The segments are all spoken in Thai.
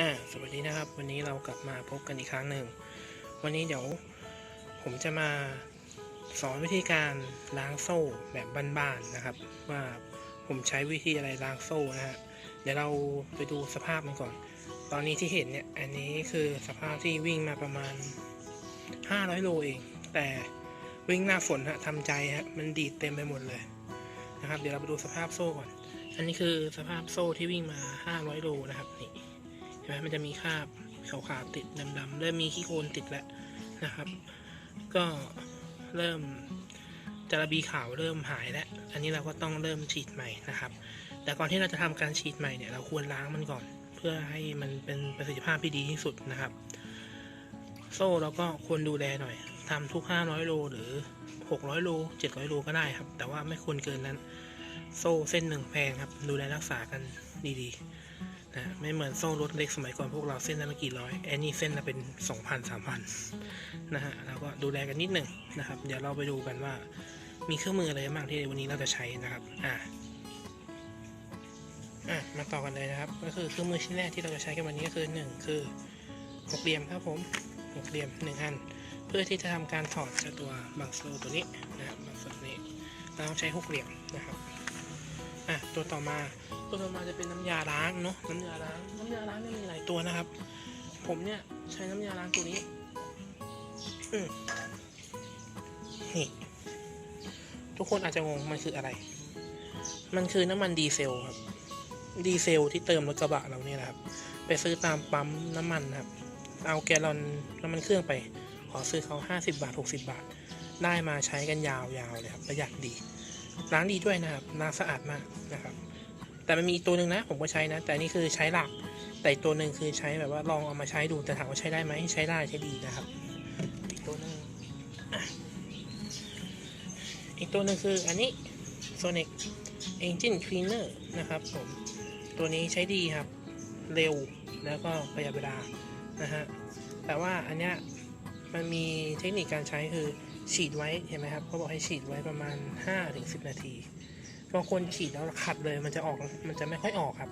อ่าสวัสดีนะครับ วันนี้เรากลับมาพบกันอีกครั้งหนึ่ง วันนี้เดี๋ยวผมจะมาสอนวิธีการล้างโซ่แบบบ้านๆนะครับ ว่าผมใช้วิธีอะไรล้างโซ่นะฮะเดี๋ยวเราไปดูสภาพมันก่อน ตอนนี้ที่เห็นเนี่ยอันนี้คือสภาพที่วิ่งมาประมาณ 500 โลเอง แต่วิ่งหน้าฝนฮะทำใจฮะมันดีดเต็มไปหมดเลยนะครับ เดี๋ยวเราไปดูสภาพโซ่ก่อน อันนี้คือสภาพโซ่ที่วิ่งมา 500 โลนะครับนี่ ห็นไหมมันจะมีคราบขาวๆติดดำๆเริ่มมีขี้โคลนติดแล้วนะครับ ก็เริ่มจระบีขาวเริ่มหายแล้ว อันนี้เราก็ต้องเริ่มฉีดใหม่นะครับ แต่ก่อนที่เราจะทำการฉีดใหม่เนี่ยเราควรล้างมันก่อน เพื่อให้มันเป็นประสิทธิภาพที่ดีที่สุดนะครับ โซ่เราก็ควรดูแลหน่อยทำทุก 500 โลหรือ 600 โล 700 โลก็ได้ครับ แต่ว่าไม่ควรเกินนั้น โซ่เส้นหนึ่งแพงครับ ดูแลรักษากันดีๆ นะไม่เหมือนโซ่รถเล็กสมัยก่อนพวกเราเส้นละไม่กี่ร้อยแอนนี่เส้นละเป็นสองพันสามพันนะฮะแล้วก็ดูแลกันนิดหนึ่งนะครับ เดี๋ยวเราไปดูกันว่ามีเครื่องมืออะไรบ้างที่วันนี้เราจะใช้นะครับอ่าอะมาต่อกันเลยนะครับ ก็คือเครื่องมือชิ้นแรกที่เราจะใช้กันวันนี้ก็คือหนึ่งคือหกเหลี่ยมครับผมหกเหลี่ยมหนึ่งอันเพื่อที่จะทำการถอดจากตัวบังโลตัวนี้นะครับบังสโลนี้เราต้องใช้หกเหลี่ยมนะครับ อะตัวต่อมาตัวต่อมาจะเป็นน้ำยาล้างเนาะน้ำยาล้างน้ำยาล้างเนี่ยมีหลายตัวนะครับ ผมเนี่ยใช้น้ำยาล้างตัวนี้อืนี่ทุกคนอาจจะงงมันคืออะไร มันคือน้ำมันดีเซลครับ ดีเซลที่เติมรถกระบะเราเนี่ยนะครับ ไปซื้อตามปั๊มน้ำมันครับ เอาแกลอนน้ำมันเครื่องไป ขอซื้อเขา50 บาท 60 บาท ได้มาใช้กันยาวๆเลยครับประหยัดดี ล้างดีด้วยนะครับล้างสะอาดมากนะครับ แต่มันมีอีกตัวหนึ่งนะ ผมก็ใช้นะ แต่นี่คือใช้หลัก แต่ตัวหนึ่งคือใช้แบบว่าลองเอามาใช้ดูแต่ถามว่าใช้ได้ไหมใช้ได้ใช้ดีนะครับอีกตัวหนึ่งอีกตัวหนึ่งคืออันนี้ Sonic Engine Cleaner นะครับผมตัวนี้ใช้ดีครับ เร็วแล้วก็ประหยัดเวลานะฮะแต่ว่าอันเนี้ยมันมีเทคนิคการใช้คือ ฉีดไว้เห็นไหมครับเขาบอกให้ฉีดไว้ประมาณ 5-10 นาทีบางคนฉีดแล้วขัดเลยมันจะออกมันจะไม่ค่อยออกครับ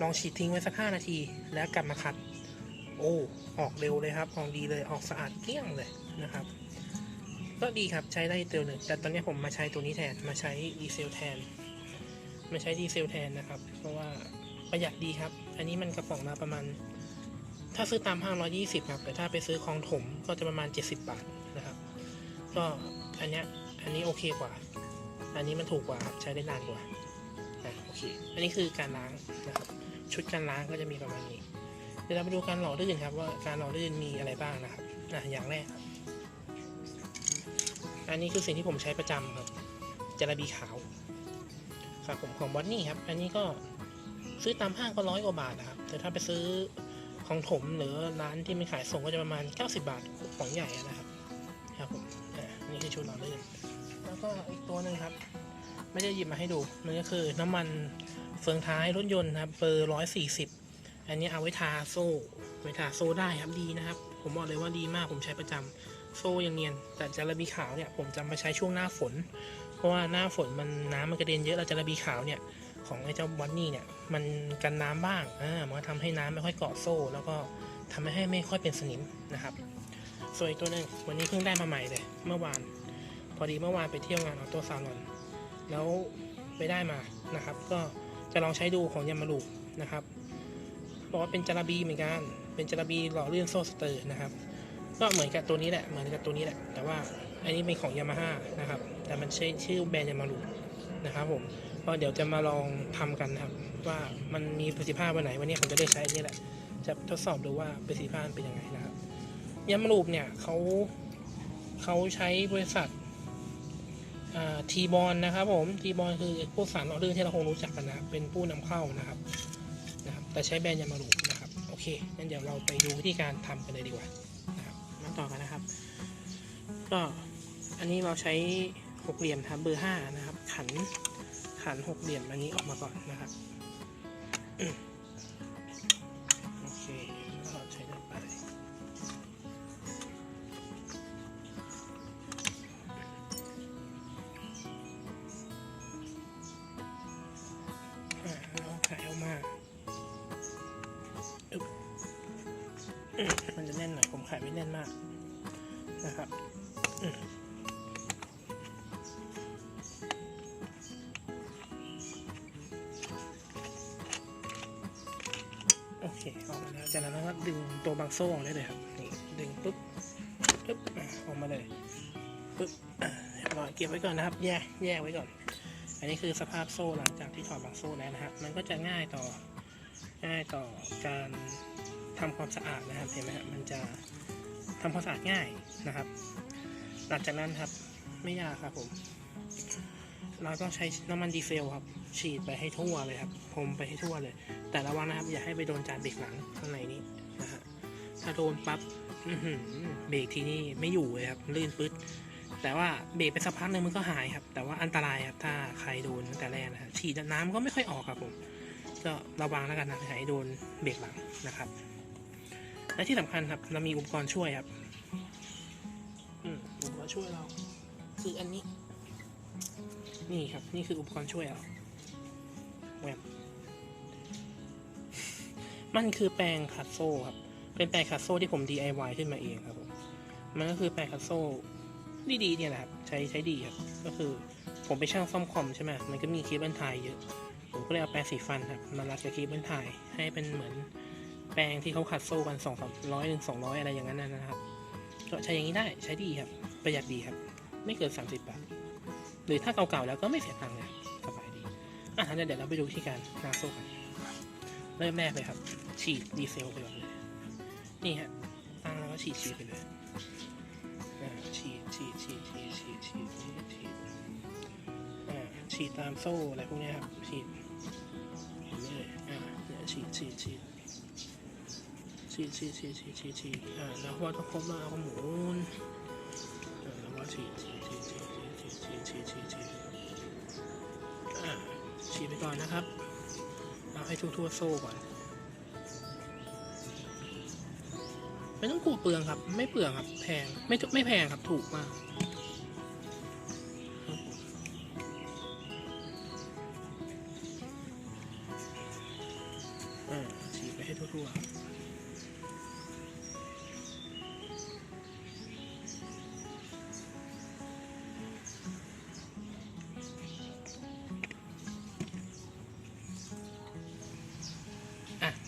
ลองฉีดทิ้งไว้สักห้านาที แล้วกลับมาขัด โอ้ออกเร็วเลยครับออกดีเลยออกสะอาดเกลี้ยงเลยนะครับ ก็ดีครับใช้ได้เต็มเลยแต่ตอนนี้ผมมาใช้ตัวนี้แทนมาใช้ดีเซลแทนมาใช้ดีเซลแทนนะครับ เพราะว่าประหยัดดีครับ อันนี้มันกระป๋องละประมาณ ถ้าซื้อตามห้างร้อยี่สิบครับ แต่ถ้าไปซื้อคลองถมก็จะประมาณ 70 บาท ก็อันเนี้ยอันนี้โอเคกว่า อันนี้มันถูกกว่าครับใช้ได้นานกว่าอะโอเค อันนี้คือการล้างนะครับชุดการล้างก็จะมีประมาณนี้ เดี๋ยวเราไปดูการหล่อลื่นครับว่าการหล่อลื่นมีอะไรบ้างนะครับอะอย่างแรกครับอันนี้คือสิ่งที่ผมใช้ประจำครับจระบีขาวครับผมของบอนนี่ครับ อันนี้ก็ซื้อตามห้างก็ร้อยกว่าบาทนะครับ แต่ถ้าไปซื้อของถมหรือร้านที่ม่ขายส่งก็จะประมาณ 90 บาทของใหญ่นะครับ ครับผม ที่ชุดหล่อลื่นแล้วก็อีกตัวหนึ่งครับ ไม่ได้หยิบมาให้ดูมันก็คือน้ำมันเฟืองท้ายรถยนต์ครับเบอร์ร้อยสี่สิบอันนี้เอาไว้ทาโซ่ไว้ทาโซ่ได้ครับดีนะครับ ผมบอกเลยว่าดีมากผมใช้ประจำโซ่ยังเนียน แต่จาระบีขาวเนี่ยผมจะมาใช้ช่วงหน้าฝน เพราะว่าหน้าฝนมันน้ำมันกระเด็นเยอะแล้วจาระบีขาวเนี่ยของไอ้เจ้าบอนนี่เนี่ยมันกันน้ำบ้างอ่ามันก็ทำให้น้ำไม่ค่อยเกาะโซ่ แล้วก็ทำให้ไม่ค่อยเป็นสนิมนะครับ ส่วนอีกตัวหนึ่งวันนี้เพิ่งได้มาใหม่เลย เมื่อวาน พอดีเมื่อวานไปเที่ยวงานออโต้ซาลอนแล้วไปได้มานะครับ ก็จะลองใช้ดูของยามาลูนะครับบอกว่าเป็นจาระบีเหมือนกัน เป็นจาระบีหล่อเลื่อนโซ่สเตอร์นะครับ ก็เหมือนกับตัวนี้แหละ เหมือนกับตัวนี้แหละ แต่ว่าอันนี้เป็นของยามาฮ่านะครับ แต่มันใช้ชื่อแบรนด์ยามาลูนะครับผมก็เดี๋ยวจะมาลองทำกันนะครับ ว่ามันมีประสิทธิภาพวันไหนวันนี้ผมจะได้ใช้อันนี่แหละ จะทดสอบดูว่าประสิทธิภาพเป็นยังไงนะครับยามาลูเนี่ยเขาเขาใช้บริษัท ทีบอลนะครับผมทีบอลคือพวกสารหล่อลื่นที่เราคงรู้จักกันนะเป็นผู้นำเข้านะครับนะครับ แต่ใช้แบรนด์ยามารุนะครับโอเคงั้นเดี๋ยวเราไปดูวิธีการทำกันเลยดีกว่านะครับมาต่อกันนะครับ ก็อันนี้เราใช้หกเหลี่ยมครับเบอร์ห้านะครับ ขันขันหกเหลี่ยมอันนี้ออกมาก่อนนะครับ มันจะแน่นหน่อยผมขายไม่แน่นมากนะครับโอเคออกมาแล้วจากนั้นเราก็ดึงตัวบางโซ่ออกได้เลยครับนี่ดึงปุ๊บปุ๊บออกมาเลยปุ๊บเรียบร้อยเก็บไว้ก่อนนะครับ แยกแยกไว้ก่อน อันนี้คือสภาพโซ่หลังจากที่ถอดบางโซ่แล้วนะครับ มันก็จะง่ายต่อง่ายต่อการ ทำความสะอาดนะครับเห็นไหมครับมันจะทำความสะอาดง่ายนะครับ หลังจากนั้นครับไม่ยากครับผม เราก็ใช้น้ำมันดีเซลครับ ฉีดไปให้ทั่วเลยครับพรมไปให้ทั่วเลย แต่ระวังนะครับ อย่าให้ไปโดนจานเบรกหลังข้างในนี้นะฮะถ้าโดนปั๊บเบรกทีนี่ไม่อยู่เลยครับ ลื่นปึ๊ดแต่ว่าเบรกไปสักพักหนึ่งมันก็หายครับ แต่ว่าอันตรายครับ ถ้าใครโดนตั้งแต่แรกนะครับฉีดน้ำก็ไม่ค่อยออกครับผม ก็ระวังแล้วกันนะอย่าให้โดนเบรกหลังนะครับ และที่สำคัญครับ เรามีอุปกรณ์ช่วยครับอืมอุปกรณ์ช่วยเรา คืออันนี้ นี่ครับ นี่คืออุปกรณ์ช่วยเราแวบมันคือแปรงขัดโซ่ครับ เป็นแปรงขัดโซ่ที่ผม DIY ขึ้นมาเองครับผม มันก็คือแปรงขัดโซ่ดีๆเนี่ยแหละครับ ใช้ใช้ดีครับ ก็คือผมไปช่างซ่อมคอมใช่ไหมมันก็มีเคเบิลไทยเยอะ ผมก็เลยเอาแปรงสีฟันครับ มารัดกับเคเบิลไทยให้เป็นเหมือน แปรงที่เขาขัดโซ่กันสองสามร้อยหนึ่งสองร้อยอะไรอย่างนั้นนะครับ ก็ใช้อย่างนี้ได้ใช้ดีครับ ประหยัดดีครับ ไม่เกินสามสิบบาทหรือถ้าเก่าๆแล้วก็ไม่เสียตังค์เลยสบายดีอะทันเดี๋ยวเราไปดูที่การนาโซ่กัน เริ่มแรกเลยครับ ฉีดดีเซลไปก่อนเลย นี่ฮะตั้งแล้วก็ฉีดฉีดไปเลยอ่าฉีดฉีดฉีดฉีดฉีดฉีดฉีดฉีดอ่าฉีดตามโซ่อะไรพวกนี้ครับฉีดเห็นไหมเลยอ่าเนี่ยฉีดฉีดฉีด ฉีดฉีดฉีดฉีดฉีดฉีดอ่าแล้วพอต้องครบแล้วเอาหมูอ่าแล้วก็ฉีดฉีดฉีดฉีดฉีดฉีดฉีดฉีดฉีดอ่าฉีดไปก่อนนะครับเอาให้ทั่วๆโซ่ก่อนไม่ต้องกลัวเปลืองครับ ไม่เปลืองครับ แพงไม่ไม่แพงครับถูกมาก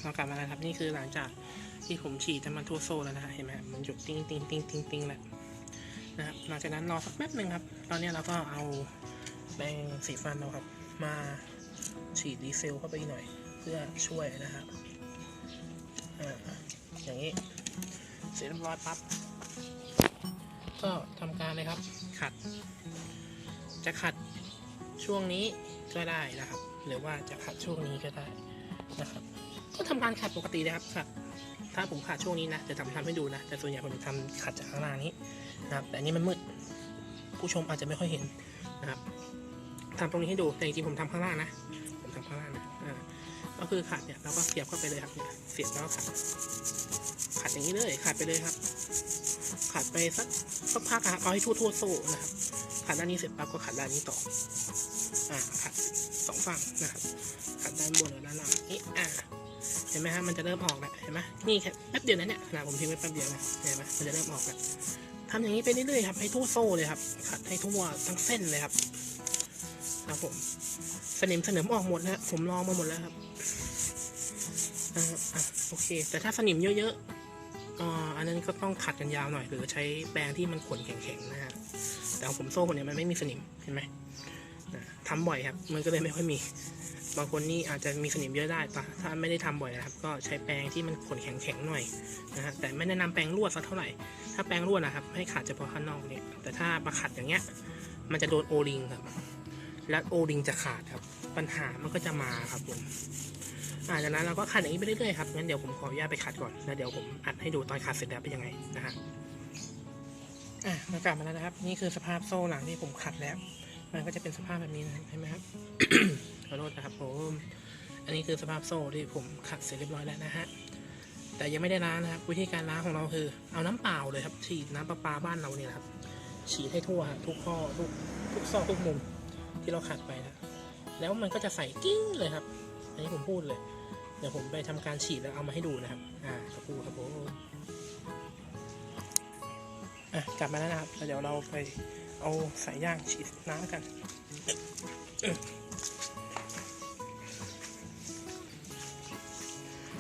เรากลับมาแล้วครับนี่คือหลังจากที่ผมฉีดน้ำมันทั่วโซ่แล้วนะเห็นไหมมันหยุดติ้งติ้งติ้งติ้งติ้งแล้วนะครับหลังจากนั้นรอสักแป๊บหนึ่งครับ ตอนนี้เราก็เอาแปรงสีฟันเราครับ มาฉีดดีเซลเข้าไปหน่อย เพื่อช่วยนะครับอ่าอย่างนี้เสร็จเรียบร้อยปั๊บก็ทำการเลยครับ ขัด จะขัดช่วงนี้ก็ได้นะครับ หรือว่าจะขัดช่วงนี้ก็ได้นะครับ ทำการขัดปกติเลยครับขัดถ้าผมขาดช่วงนี้นะจะทำทำให้ดูนะ แต่ส่วนใหญ่ผมจะทำขัดจากข้างล่างนี้นะครับ แต่อันนี้มันมืด ผู้ชมอาจจะไม่ค่อยเห็นนะครับทำตรงนี้ให้ดู แต่จริงๆผมทำข้างล่างนะ ผมทำข้างล่างนะอ่าก็คือขัดเนี่ยเราก็เสียบเข้าไปเลยครับเนี่ยเสียบแล้วขัด ขัดอย่างนี้เลยขัดไปเลยครับ ขัดไปสักสักพักอะครับเอาให้ทั่วทั่วโซ่นะครับขัดด้านนี้เสร็จปั๊บก็ขัดด้านนี้ต่อ อ่าขัดสองฝั่งนะครับ ขัดด้านบนกับ ห็นไหมฮะมันจะเริ่มออกแล้วเห็นไหมนี่แค่แป๊บเดียวนะเนี่ยขนาดผมทิ้งไว้แป๊บเดียวนะเห็นไหมมันจะเริ่มออกแล้วทำอย่างนี้ไปเรื่อยๆครับให้ทั่วโซ่เลยครับขัดให้ทั่วทั้งเส้นเลยครับครับผมสนิมสนิมออกหมดนะผมลองมาหมดแล้วครับอ่าอะโอเค แต่ถ้าสนิมเยอะๆอ่าอันนั้นก็ต้องขัดกันยาวหน่อย หรือใช้แปรงที่มันขนแข็งๆนะฮะแต่ของผมโซ่คนเนี้ยมันไม่มีสนิมเห็นไหมทำบ่อยครับ มันก็เลยไม่ค่อยมี บางคนนี่อาจจะมีสนิมเยอะได้ปะถ้าไม่ได้ทำบ่อยนะครับ ก็ใช้แปรงที่มันขนแข็งๆหน่อยนะฮะแต่ไม่แนะนำแปรงลวดสักเท่าไหร่ ถ้าแปรงลวดนะครับ ให้ขัดเฉพาะข้างนอกเนี่ยแต่ถ้ามาขัดอย่างเงี้ย มันจะโดนโอริงครับ และโอริงจะขาดครับ ปัญหามันก็จะมาครับผมอ่าจากนั้นเราก็ขัดอย่างนี้ไปเรื่อยๆครับงั้นเดี๋ยวผมขออนุญาตไปขัดก่อนแล้วเดี๋ยวผมอัดให้ดูตอนขัดเสร็จแล้วเป็นยังไงนะฮะอะมากลับมาแล้วนะครับ นี่คือสภาพโซ่หลังที่ผมขัดแล้ว มันก็จะเป็นสภาพแบบนี้นะเห็นไหมครับขอโทษนะครับผมอันนี้คือสภาพโซ่ที่ผมขัดเสร็จเรียบร้อยแล้วนะฮะแต่ยังไม่ได้ล้างนะครับ วิธีการล้างของเราคือ เอาน้ำเปล่าเลยครับ ฉีดน้ำประปาบ้านเราเนี่ยครับ ฉีดให้ทั่วทุกข้อทุกทุกซอกทุกมุมที่เราขัดไปนะแล้วมันก็จะใสกิ้งเลยครับ อันนี้ผมพูดเลย เดี๋ยวผมไปทำการฉีดแล้วเอามาให้ดูนะครับ อ่าสักครู่ครับผมอะกลับมาแล้วนะครับ เดี๋ยวเราไป เอาสายย่างฉีดน้ำกัน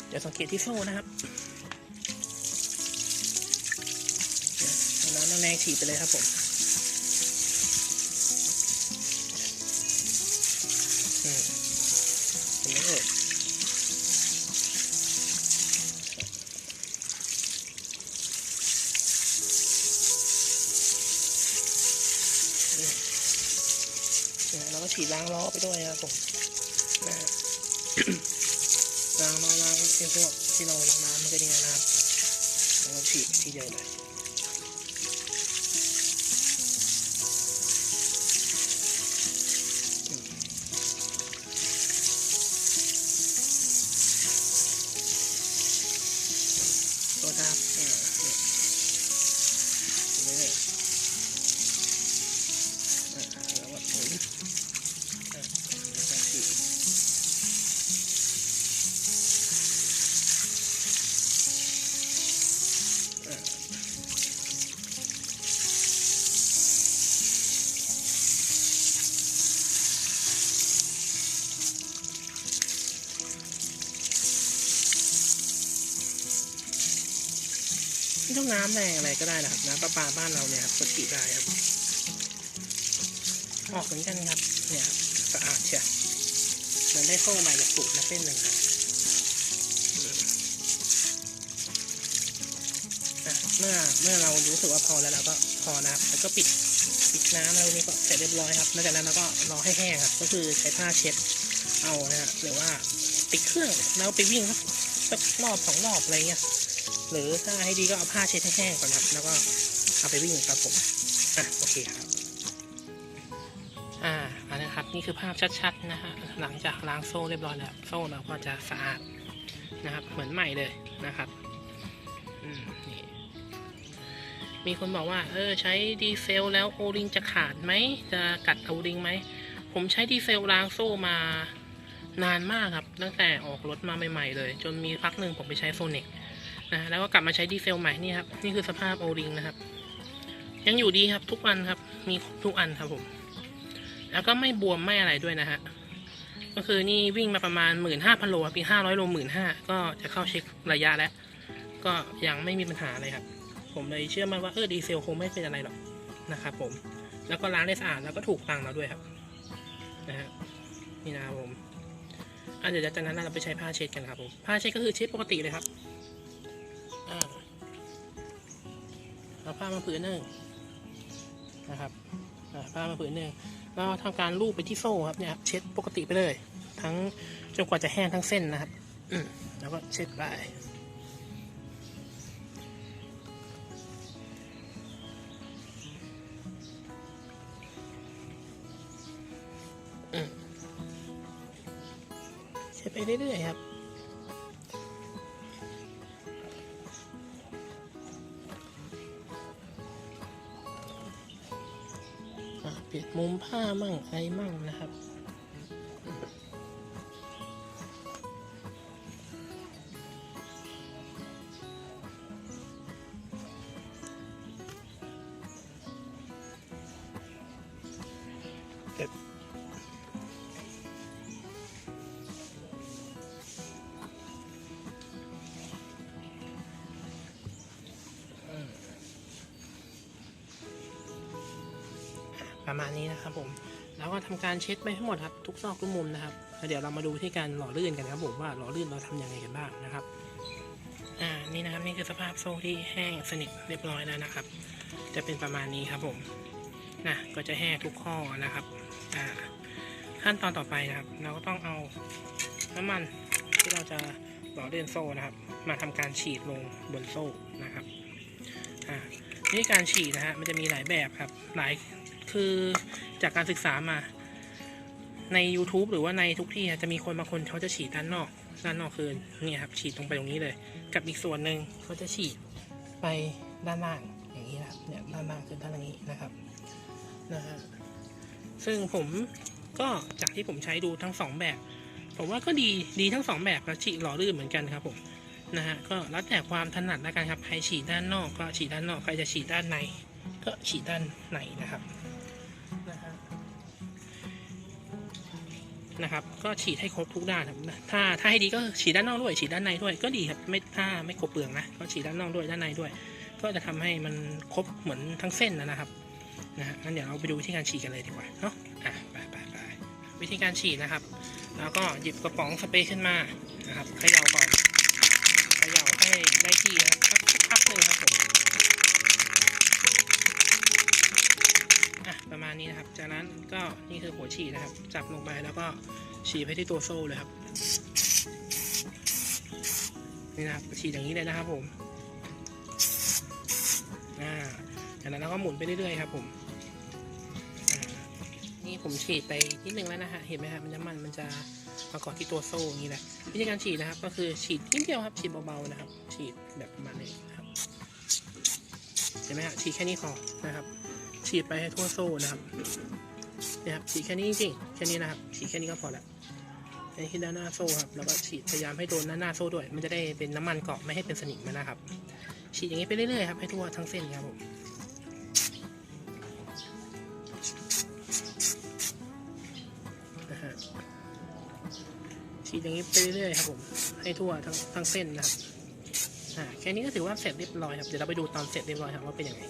เดี๋ยวสังเกตที่โซ่นะครับน้ำแรงฉีดไปเลยครับผม เราก็ฉีดล้างล้อไปด้วยครับผมนะฮะล้างล้อล้างไอ้พวกที่เราล้างน้ำมันก็ดีนะครับแล้วก็ฉีดทีเดียวเลย น้ำแรงอะไรก็ได้นะครับน้ำประปาบ้านเราเนี่ยครับก็ฉีดได้ครับออกเหมือนกันครับเนี่ยสะอาดเชียวเหมันได้โซ่ใหม่จากสูตรนะเส้นหนึ่งครับอืมอะเมื่อเมื่อเรารู้สึกว่าพอแล้วเราก็พอนะครับแล้วก็ปิดปิดน้ำแล้วนี้ก็เสร็จเรียบร้อยครับหลังจากนั้นเราก็รอให้แห้งครับ ก็คือใช้ผ้าเช็ดเอานะฮะหรือว่าติดเครื่องแล้วไปวิ่งครับสักรอบสองรอบอะไรเงี้ย หรือถ้าให้ดีก็เอาผ้าเช็ดให้แห้งก่อนครับ แล้วก็เอาไปวิ่งครับผมอะโอเคครับอ่าอันนะครับนี่คือภาพชัดๆนะฮะหลังจากล้างโซ่เรียบร้อยแล้วโซ่เราก็จะสะอาดนะครับ เหมือนใหม่เลยนะครับอืมนี่มีคนบอกว่า เออ ใช้ดีเซลแล้วโอริงจะขาดไหม จะกัดโอริงไหม ผมใช้ดีเซลล้างโซ่มานานมากครับ ตั้งแต่ออกรถมาใหม่ ๆ เลย จนมีพักหนึ่งผมไปใช้โซนิก นะแล้วก็กลับมาใช้ดีเซลใหม่นี่ครับนี่คือสภาพโอริงนะครับ ยังอยู่ดีครับทุกอันครับมีทุกอันครับผม แล้วก็ไม่บวมไม่อะไรด้วยนะฮะก็คือนี่วิ่งมาประมาณหมื่นห้าพันโลครับอีห้าร้อยโลหมื่นห้าก็จะเข้าเช็คระยะแล้ว ก็ยังไม่มีปัญหาเลยครับ ผมเลยเชื่อมั่นว่าเออดีเซลคงไม่เป็นอะไรหรอกนะครับผมแล้วก็ล้างได้สะอาดแล้วก็ถูกตังค์เราด้วยครับนะฮะนี่นะครับผมอะเดี๋ยวจากนั้นเราไปใช้ผ้าเช็ดกันครับผมผ้าเช็ดก็คือเช็ดปกติเลยครับ เอาผ้ามาผืนหนึ่งนะครับอ่าผ้ามาผืนหนึ่งแล้วทำการลูบไปที่โซ่ครับเนี่ยครับเช็ดปกติไปเลย ทั้งจนกว่าจะแห้งทั้งเส้นนะครับแล้วก็เช็ดไปเช็ดไปเรื่อยๆครับ ปิดมุมผ้ามั่งอะไรมั่งนะครับ ก็ทำการเช็ดไปทั้งหมดครับทุกซอกทุกมุมนะครับแล้วเดี๋ยวเรามาดูที่การหล่อลื่นกันครับผมว่าหล่อลื่นเราทำยังไงกันบ้างนะครับอ่านี่นะครับนี่คือสภาพโซ่ที่แห้งสนิทเรียบร้อยแล้วนะครับ จะเป็นประมาณนี้ครับผมนะก็จะแห้งทุกข้อนะครับอ่าขั้นตอนต่อไปนะครับ เราก็ต้องเอาน้ำมันที่เราจะหล่อลื่นโซ่นะครับ มาทำการฉีดลงบนโซ่นะครับอ่าวิธีการฉีดนะฮะมันจะมีหลายแบบครับหลายคือจากการศึกษามา ใน YouTube หรือว่าในทุกที่จะมีคนบางคนเขาจะฉีดด้านนอก ด้านนอกคือเนี่ยครับฉีดตรงไปตรงนี้เลย กับอีกส่วนหนึ่งเขาจะฉีดไปด้านล่างอย่างนี้นะครับเนี่ยด้านล่างคือด้านนี้นะครับนะฮะซึ่งผมก็จากที่ผมใช้ดูทั้งสองแบบ ผมว่าก็ดีดีทั้งสองแบบแล้วฉีดหล่อลื่นเหมือนกันครับผมนะฮะก็แล้วแต่ความถนัดแล้วกันครับใครฉีดด้านนอกก็ฉีดด้านนอกใครจะฉีดด้านใน ก็ฉีดด้านในนะครับ นะครับ ก็ฉีดให้ครบทุกด้านครับถ้าถ้าให้ดีก็ฉีดด้านนอกด้วย ฉีดด้านในด้วยก็ดีครับไม่ถ้าไม่กบเปลืองนะก็ฉีดด้านนอกด้วยด้านในด้วย ก็จะทำให้มันครบเหมือนทั้งเส้นนะนะครับนะฮะงั้นเดี๋ยวเราไปดูวิธีการฉีดกันเลยดีกว่าเนาะอะไปไปไปวิธีการฉีดนะครับ แล้วก็หยิบกระป๋องสเปรย์ขึ้นมานะครับเขย่าก่อนเขย่าให้ได้ที่นะครับสักพักหนึ่งครับผม มาณนี้นะครับ จากนั้นก็นี่คือหัวฉีดนะครับ จับลงไปแล้วก็ฉีดไปที่ตัวโซ่เลยครับ นี่นะครับฉีดอย่างนี้เลยนะครับผมอ่าจากนั้นเราก็หมุนไปเรื่อยๆครับ ผมนี่ผมฉีดไปนิดนึงแล้วนะฮะเห็นไหมครับมันน้ำมันมันจะมาเกาะที่ตัวโซ่อย่างนี้แหละวิธีการฉีดนะครับ ก็คือฉีดนิดเดียวครับ ฉีดเบาๆนะครับ ฉีดแบบประมาณนี้นะครับเห็นไหมฮะฉีดแค่นี้พอนะครับ ฉีดไปให้ทั่วโซ่นะครับเนี่ยครับฉีดแค่นี้จริงๆแค่นี้นะครับฉีดแค่นี้ก็พอละอันนี้คือด้านหน้าโซ่ครับแล้วก็ฉีดพยายามให้โดนด้านหน้าโซ่ด้วย มันจะได้เป็นน้ำมันเกาะไม่ให้เป็นสนิมนะครับ ฉีดอย่างนี้ไปเรื่อยๆครับให้ทั่วทั้งเส้นครับผมนะฮะฉีดอย่างนี้ไปเรื่อยๆครับผมให้ทั่วทั้งทั้งเส้นนะครับอ่าแค่นี้ก็ถือว่าเสร็จเรียบร้อยครับเดี๋ยวเราไปดูตอนเสร็จเรียบร้อยครับว่าเป็นยังไง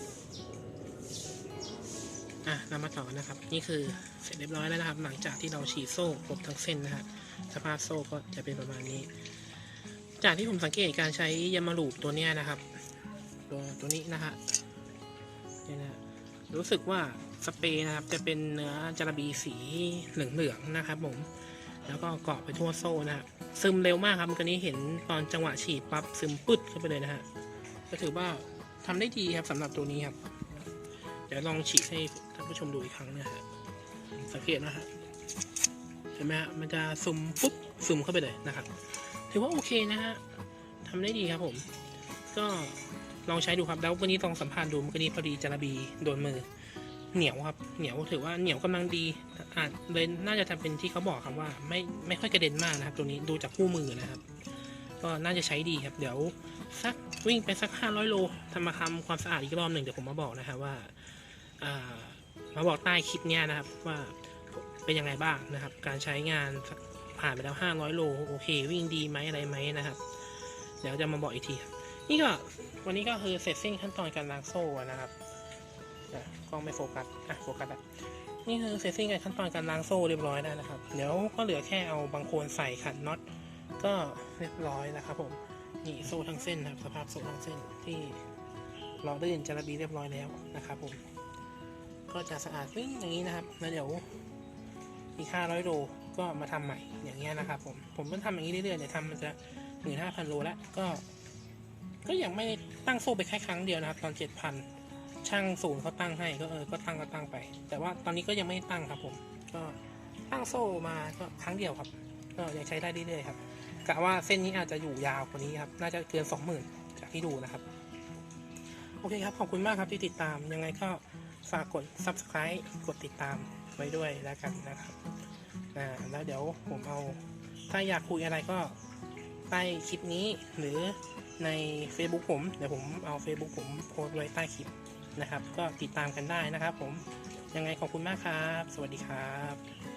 อะเรามาต่อนะครับ นี่คือเสร็จเรียบร้อยแล้วนะครับ หลังจากที่เราฉีดโซ่ครบทั้งเส้นนะฮะสภาพโซ่ก็จะเป็นประมาณนี้ จากที่ผมสังเกตการใช้ยามาลูปตัวเนี้ยนะครับ ตัวตัวนี้นะฮะเนี่ยนะรู้สึกว่าสเปรย์นะครับ จะเป็นเนื้อจาระบีสีเหลืองๆนะครับ ผม แล้วก็เกาะไปทั่วโซ่นะฮะซึมเร็วมากครับเมื่อกี้นี้เห็นตอนจังหวะฉีดปั๊บซึมปึ๊ดเข้าไปเลยนะฮะก็ถือว่าทำได้ดีครับสำหรับตัวนี้ครับ เดี๋ยวลองฉีดให้ ผู้ชมดูอีกครั้งนะฮะสังเกตนะฮะเห็นไหมฮะมันจะซึมปุ๊บซึมเข้าไปเลยนะครับ ถือว่าโอเคนะฮะทำได้ดีครับผม ก็ลองใช้ดูครับแล้ววันนี้ลองสัมผัสดูมื่อกี้นี้พอดีจาระบีโดนมือเหนียวครับเหนียวถือว่าเหนียวกำลังดีอาจเลยน่าจะทำเป็นที่เขาบอกครับว่าไม่ไม่ค่อยกระเด็นมากนะครับ ตัวนี้ดูจากคู่มือนะครับ ก็น่าจะใช้ดีครับ เดี๋ยวสักวิ่งไปสัก 500 โลทำมาทำความสะอาดอีกรอบหนึ่งเดี๋ยวผมมาบอกนะครับว่าอ่า มาบอกใต้คลิปเนี้ยนะครับว่าเป็นยังไงบ้างนะครับ การใช้งานผ่านไปแล้ว 500 โลโอเค วิ่งดีไหมอะไรไหมนะครับ เดี๋ยวจะมาบอกอีกทีนี่ก็วันนี้ก็คือเสร็จสิ้นขั้นตอนการล้างโซ่นะครับกล้องไม่โฟกัสอะโฟกัสแล้วนี่คือเสร็จสิ้นการขั้นตอนการล้างโซ่เรียบร้อยแล้วนะครับเดี๋ยวก็เหลือแค่เอาบางโคนใส่ขันน็อตก็เรียบร้อยนะครับผมนี่โซ่ทั้งเส้นนะครับสภาพโซ่ทั้งเส้นที่ล้อลื่นจาระบีเรียบร้อยแล้วนะครับผม ก็จะสะอาดวิ่งอย่างนี้นะครับ แล้วเดี๋ยวอีก500โลก็มาทำใหม่อย่างเงี้ยนะครับผม ผมก็ทำอย่างนี้เรื่อยๆเดี๋ยวทำมันจะหมื่นห้าพันโลแล้วก็ ก็ยังไม่ตั้งโซ่ไปแค่ครั้งเดียวนะครับตอนเจ็ดพันช่างศูนย์เขาตั้งให้ก็เออ ก็ตั้งก็ตั้งไป แต่ว่าตอนนี้ก็ยังไม่ตั้งครับผม ก็ตั้งโซ่มาก็ครั้งเดียวครับ ก็ยังใช้ได้เรื่อยๆครับกะว่าเส้นนี้อาจจะอยู่ยาวกว่านี้ครับ น่าจะเกินสองหมื่นจากที่ดูนะครับ โอเคครับ ขอบคุณมากครับที่ติดตาม ยังไงก็ ฝากกด subscribe กดติดตามไว้ด้วยแล้วกันนะครับอ่าแล้วเดี๋ยวผมเอา ถ้าอยากคุยอะไรก็ใต้คลิปนี้หรือใน Facebook ผม เดี๋ยวผมเอา Facebook ผมโพสไว้ใต้คลิปนะครับ ก็ติดตามกันได้นะครับผมยังไงขอบคุณมากครับ สวัสดีครับ